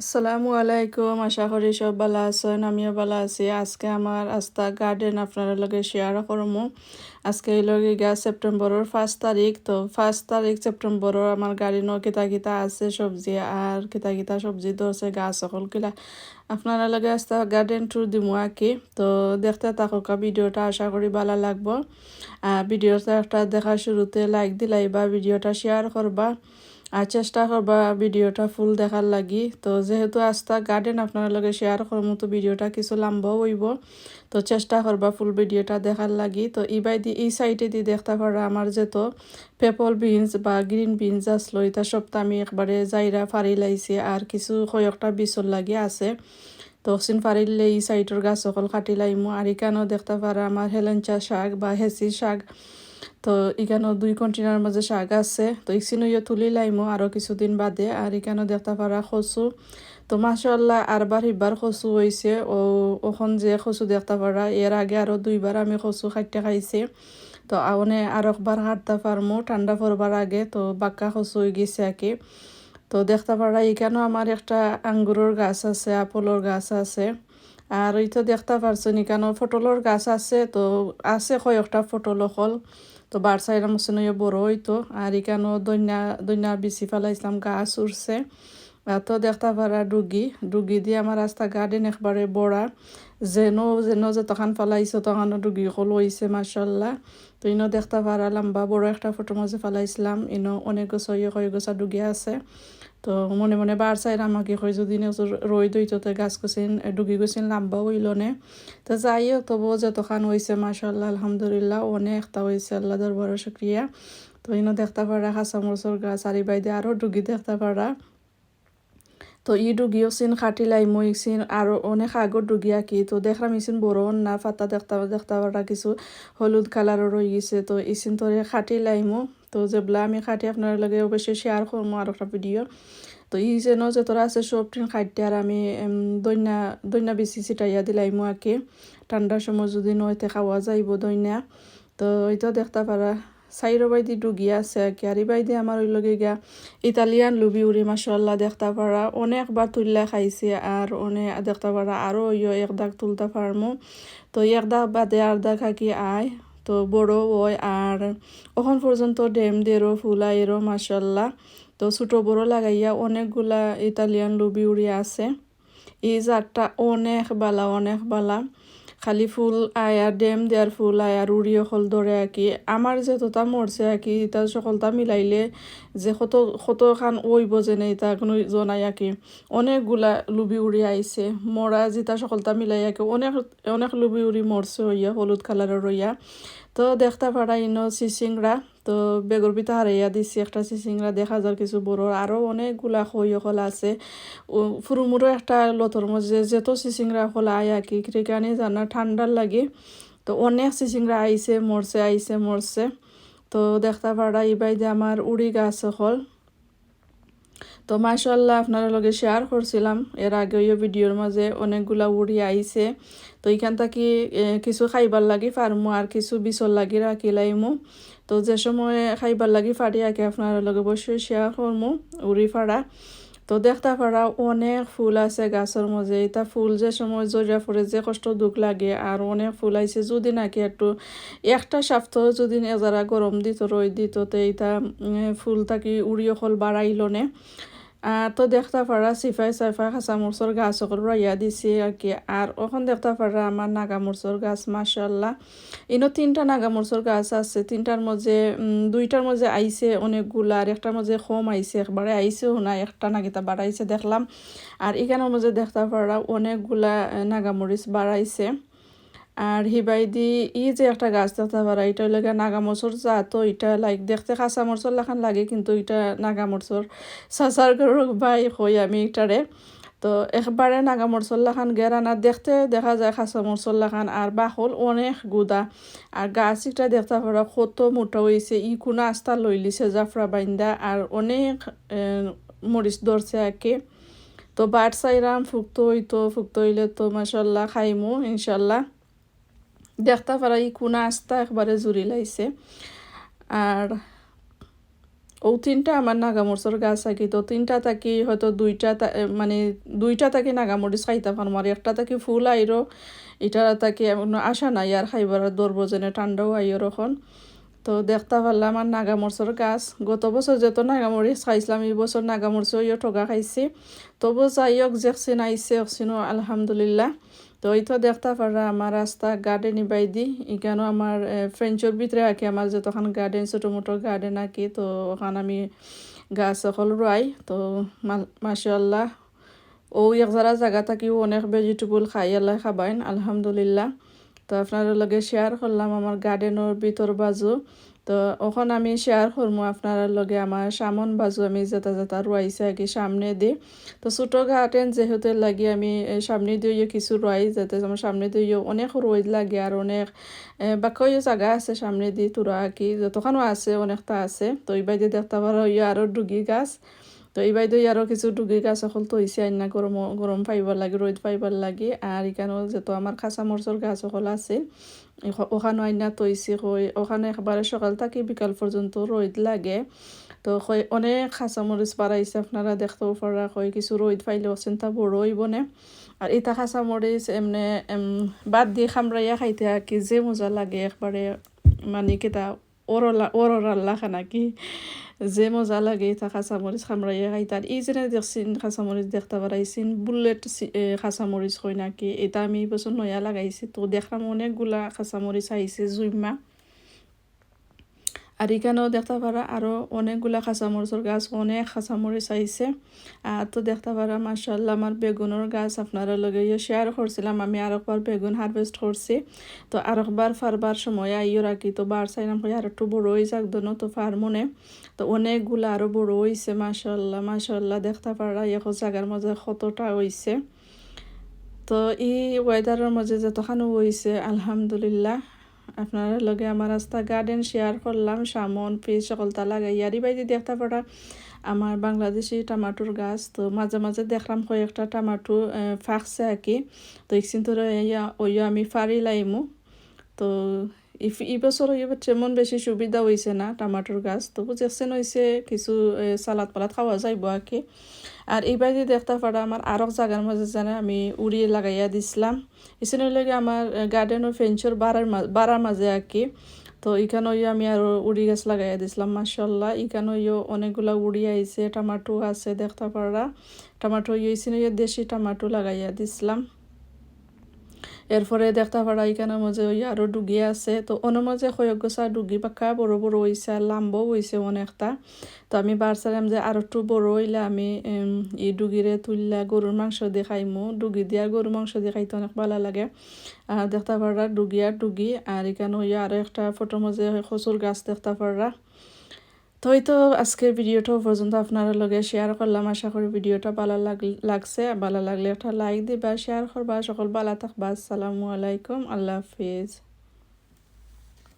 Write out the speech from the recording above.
আসসালামু আলাইকুম, আশা করি সব ভালো আছেন, আমিও ভালো আছি। আজকে আমার আস্তা গার্ডেন আপনার লগে শেয়ার করব আজকে এই লগে গিয়া সেপ্টেম্বরের ফার্স্ট তারিখ, তো ফার্স্ট তারিখ সেপ্টেম্বরের আমার গাড়ি ন কিতা কিতা আছে সবজি আর কিতা কিতা সবজি ধরছে গাছ সকল কিলা আপনারা লগে আস্তা গার্ডেন ট্যুর দিমু আঁকি। তো দেখতে থাকুকা ভিডিওটা, আশা করি ভালো লাগবো। আর ভিডিওটা একটা দেখা শুরুতে লাইক দিলাই বা ভিডিওটা শেয়ার করবা আর চেষ্টা করবা ভিডিওটা ফুল দেখার লাগি। তো যেহেতু আস্তা গার্ডেন আপনার লগে শেয়ার করার মতো ভিডিওটা কিছু লাম্বাও হইব, তো চেষ্টা করবা ফুল ভিডিওটা দেখার লাগি। তো ইবাই দি, এই সাইডে দি দেখতে পারা আমার যেত পেপল বিনস বা গ্রিন বিনস আসলো, এটা সবটা আমি একবারে যাইরা ফারি লাইছি আর কিছু কয়েকটা বিচল লাগি আছে। তো সিন ফারিলে এই সাইডের গাছ সকল কাটি লাইমু। আর এখানেও দেখতে পারা আমার হেলেঞ্চা শাক বা হেসি শাক। তো এখানেও দুই কন্টেনার মাঝে শাক আছে। তো ইসিনো ইয়ে তুলি লাইমো আরও কিছুদিন বাদে। আর এখানেও দেখতে পারা কচু তো মাসাল্লাহ আরবার ইবার কচু হয়েছে ও, ওখন যে কচু দেখতে পারা এর আগে আরও দুইবার আমি কচু খাইতে খাইছি। তো আউনে আর একবার হাঁটতে পারমো ঠান্ডা পড়বার আগে। তো বাক্কা কচু হয়ে গেছে আর কি তো দেখতে পারা এখানেও আমার একটা আঙ্গুরের গাছ আছে আপেলের গাছ আছে। আর ওই তো দেখতে পারছেন কেন ফটলের গাছ আছে, তো আছে কয়েকটা ফটল হল তো বার সাইড আমার বড় হইতো আর এখানেও দৈন্যা দৈন্যা বিচি ফেলাইছিলাম গাছ উঠছে তো দেখতে পারা ডুগি ডুগি দিয়ে আমার রাস্তা গার্ডেন একবারে বড়া যেন যেন যে তখন ফেলাইছো তখন ডুগি কল হয়েছে মার্শাল্লাহ তো ইনো দেখতে পারা লম্বা, বড় একটা ফটো মাঝে ফেলাইছিলাম। ইনো অনেক গোছা ইয়ে কয়েক গোছা ডুগি আছে। তো মনে মনে বার চাইর আমাকে কই যদি রই দইতে গাছ গছিন ডুগি গছিন, লাম্বা হইলনে তো যাইও তবু যতখান হয়েছে মাসাল্লাহ আলহামদুলিল্লাহ অনেকটা হয়েছে আল্লাহ দরবার শুক্রিয়া তো ইনো দেখতে পারা কাঁচা মরচর গাছ আরি বাইদে আরও ডুগি দেখতে পারা তো ই ডুগিও সিন খাটিলাই মই সিন আরও অনেক আগর ডুগি আঁকি। তো দেখলাম ইসিন বড় না ফাতা দেখতে দেখতে কিছু হলুদ কালারও রয়ে গেছে। তো ইসিন তোরে খাটিলাইমো তো যেগুলা আমি খাটি আপনার লগে অবশ্যই শেয়ার করব আর একটা ভিডিও তো ই যেন যে তোরা আছে সব ট্রেন খাইতে আর আমি দৈন্যা দৈন্যা বেশি ছিটাইয়া দিলাইমো আঁকে। ঠান্ডার সময় যদি নয়তে খাওয়া যাইব দৈন্যা তো ওইটা দেখতে পারা সাইরো বাইদি ডুগিয়া আছে আর কি আর বাইদি আমার ওই লগে গিয়া ইতালিয়ান লুবি উড়ি মাসাল্লাহ দেখতে পারা অনেকবার তুললে খাইছে আর অনেক দেখতে পারা আরও ইয়ে এক দাগ তুলতে পারমো তো এক দাগ বাদে আর দাগ খাকি আয় তো বড় ওই আর ওখান পর্যন্ত ডেম দেরও ফুলাইরও মাসাল্লাহ তো ছোটো বড় লাগাইয়া অনেকগুলা ইতালিয়ান লুবি উড়ি আছে। এই জাতটা অনেক বালা অনেক বালা। খালি ফুল আয়ার ডেম দেয়ার ফুল আয়ার উড়িয়ে হল ধরে আঁকি। আমার যে তোতা মরছে আঁকি ইতা তা সকলটা মিলাইলে যে কত কত খান ওইব যেনে ইতা কোনো জনাই আঁকি। অনেকগুলা লুবি উড়ি আইছে মরা যেটা সকলটা মিলাই আঁকি, অনেক অনেক লুবি উড়ি মরছে হইয়া, হলুদ কালারের রইয়া তো দেখতে পারা ইনো চিচিংরা তো বেগর পিঠা হারাইয়া দিছি, একটা চিচিংরা দেখা যার কিছু বড় আরও অনেকগুলা খই হল আছে। ফুরুমুরো একটা লতর মধ্যে যেত চিচিংরা হল আয় আর কি ক্রিকানি জানা ঠান্ডার লাগে। তো অনেক চিচিংরা আইছে মরছে আইছে মরছে তো দেখতে পারা ইবাইদে আমার উড়ি গাছ হল তো মাশাল্লাহ আপনারা লগে শেয়ার করছিলাম এর আগে ওই ভিডিওর মাঝে অনেকগুলা উড়ি আইছে তো এইখান থেকে কিছু খাইবার লাগি ফার্মু আর কিছু বিচল লাগি রাখিলাইমু তো যে সময় খাইবার লাগি ফাড়ি আঁকে আপনার লগে বসে শেয়ার করমু, উড়ি ফাড়া। তো দেখতে পারা অনেক ফুল আছে গাছের মধ্যে। এটা ফুল যে সময় জড়িয়া পড়ে যে কষ্ট দুঃখ লাগে, আর অনেক ফুল আইছে যদি নাকি একটু, একটা সপ্তাহ যদি এজারা গরম দিত রই দিত, তো এইটা ফুল থাকি উড়িয়ে অকল বাড়াইল নে। তো দেখতে পারা সিফাই সাইফাই খাঁচা মরচর গাছ সকল ইয়া দিছে আর কি আর ওখান দেখতে পারা আমার নাগা মরচর গাছ মাসাল্লাহ ইনো তিনটা নাগা মরচর গাছ আছে তিনটার মধ্যে দুইটার মধ্যে আইছে অনেকগুলা আর একটার মধ্যে কম আইছে একবারে আইছেও না একটা নাগিতা বাড়াইছে দেখলাম আর এখানের মধ্যে দেখতে পারা অনেকগুলা নাগামরিচ বাড়াইছে আর হিবাই দি, ই যে একটা গাছ দেখতে পারা এটা লাগে নাগামরচর তো এটা লাইক দেখতে কাঁচা মরচর লাখান লাগে, কিন্তু এটা নাগামরচর সাসার বাই হই আমি এটারে তো একবারে নাগা মরসল্লা খান গেরানা দেখতে দেখা যায় খাসা মরসল্লা খান আর বাহল অনেক গুদা। আর গাছ এটা দেখতে পারা কত মোটা হয়েছে ই কোনো আস্তা লইলিছে জাফরা বাইন্দা, আর অনেক মরিচ ধরছে আকে তো বাট সাইরাম ফুক্ত হইতো ফুক্ত হইলে তো মাসাল্লাহ খাইমু, ইনশাল্লাহ। দেখতে পারা ই কোনা আস্তা একবারে জুড়ি লাইছে আর ও তিনটা আমার নাগামরিচর গাছ থাকি তো তিনটা থাকি হয়তো দুইটা মানে দুইটা থাকি নাগামরিচ খাইতে পারম আর একটা থাকি ফুল আইরো এটা থাকি আশা নাই আর খাইবার দৌড়বো যেনে ঠান্ডাও আইর এখন তো দেখতে পারলাম আমার নাগামরিচর গাছ গত বছর যত নাগামরিচ খাইছিলাম এই বছর নাগামরিচও ইয়ে ঠগা খাইছি তবু যাই হোক জেকসিন আইসে অক্সিনও আলহামদুলিল্লাহ তো এই তো দেখতে পারা আমার রাস্তা গার্ডেন বাইদি এখানেও আমার ফ্রেঞ্চের ভিতরে আঁকি আমার যতক্ষণ গার্ডেন ছোটো মোটো গার্ডেন আঁকি তো ওখানে আমি গাছ সকল রুয়াই তো মাশাল্লাহ ও এক যারা জায়গা থাকিও অনেক ভেজিটেবল খাই আল্লাহ খাবাইন আলহামদুলিল্লাহ। তো আপনার লগে শেয়ার করলাম আমার গার্ডেনের ভিতর বাজু। তো ওখন আমি শেয়ার করব আপনার লগে আমার সামন বাজু আমি যেটা যেটা রুয়াইছে আর সামনে দি। তো ছোটো গার্ডেন যেহেতু লাগি আমি সামনে দিয়ে কিছু রুয়াই যাতে আমার সামনে দিয়ে অনেক রোদ লাগে আর অনেক বাকি জায়গা আছে সামনে দি তোরা কি যতখানো আছে, অনেকটা আছে। তো এই বাইরে দেখতে পারো আরও ডুগি গাছ। তো এই বাইদে আরও কিছু ডুগি গাছ সকল তো হয়েছে আইনা গরম গরম পাইবার লাগে রোদ পাইবার লাগে। আর এখানেও যেহেতু আমার খাঁচা মরচর গাছ সকল আছে। ওখানে আইনা তৈছি কই ওখানে একবারে সকাল থেকে বিকাল পর্যন্ত রোদ লাগে। তো কই অনেক খাঁচা মরিচ বাড়াইছে আপনারা দেখতেও পারা কই কিছু রোদ পাইলেও চিন্তা বড় হইব না? আর এটা খাঁচা মরিচ এমনি বাদ দিয়ে খামরাইয়া খাইতে কি যে মজা লাগে একবারে মানে কেটা ওরলা ওরর আল্লাহ খানা কি? যে মজা লাগে এটা কাঁচামরিচ খামড়াইয়া খাইতার এই যে দেখছেন কাঁচামরিচ দেখতে পারাইছেন বুলেট কাঁচামরিচ হয় নাকি এটা আমি বছর নয়া লাগাইছি তো দেখলাম অনেকগুলা কাঁচামরিচ আইছে জুইমা আর এখানেও দেখতে পারা আরও অনেকগুলা কাঁচামরিচের গাছ, অনেক কাঁচামরিচ আইছে। আর তো দেখতে পারা মার্শাল্লাহ আমার বেগুনের গাছ আপনারা লগে শেয়ার করছিলাম, আমি আরেকবার বেগুন হারভেস্ট করছি। তো আরেকবার ফারবার সময় আইও রাখি, তো বার চাইলাম আর একটু বড় হয়ে যাক দোনো তো ফার্মনে তো অনেকগুলো আরও বড় হয়েছে মার্শাল্লাহ মার্শাল্লাহ দেখতে পারা এখন জায়গার মাঝে কতটা হয়েছে তো এই ওয়েদারের মাঝে যতখানো হয়েছে আলহামদুলিল্লাহ আপনার লগে আমার রাস্তা গার্ডেন শেয়ার করলাম, সামন পিস সকলতা লাগাই ইয়ারি বাইরে দেখতে পারা আমার বাংলাদেশি টমাটোর গাছ। তো মাঝে মাঝে দেখলাম কয়েকটা টমাটো ফাঁকছে আর কি। তো এক ধরে ওইয়া আমি ফাড়ি লাইমু। তো এই বছর তেমন বেশি সুবিধা হয়েছে না টমাটোর গাছ তবু যেসেন হয়েছে কিছু সালাদ পালাদ খাওয়া যাইব আর আর এই বাইরে দেখতে পারা আমার আরও জায়গার মাঝে জানে আমি উড়িয়ে লাগাইয়া দিছিলাম এখানে লাগে আমার গার্ডেনের ফেঞ্চর বাড়ার বাড়ার মাঝে আর কি তো এখানেও আমি আরও উড়ি গাছ লাগাইয়া দিছিলাম মাসাল্লাহ এখানেও অনেকগুলা উড়ি আইছে টমাটো আছে, দেখতে পারা টমাটো ইয়ে দেশি টমাটো লাগাইয়া দিছিলাম। এরপরে দেখতে পারা এখানে মাঝে ওই আরও ডুগি আছে। তো অন্য মাঝে কয়েক ডুগি পাকা, বড় বড় হয়েছে আর লাম্বও হয়েছে অনেকটা। তো আমি বারছিলাম যে আর একটু বড় হইলে আমি এই ডুগিরে তুললে গরুর মাংস দিয়ে খাইমু ডুগি দিয়ে গরুর মাংস দিয়ে খাইতে অনেক ভালো লাগে। আর দেখতে পারা ডুগি আর ডুগি। আর এখানে ওই আরও একটা ফটো মাঝে কচুর গাছ দেখতে পারা। তো এই তো আজকের ভিডিওটা পর্যন্ত। আপনারা লগে শেয়ার করলাম। আশা করি ভিডিওটা ভালো লাগছে। ভালো লাগলে একটা লাইক দিবা শেয়ার করবা। সকল ভালো থাকবা। আসসালামু আলাইকুম। আল্লাহ হাফিজ।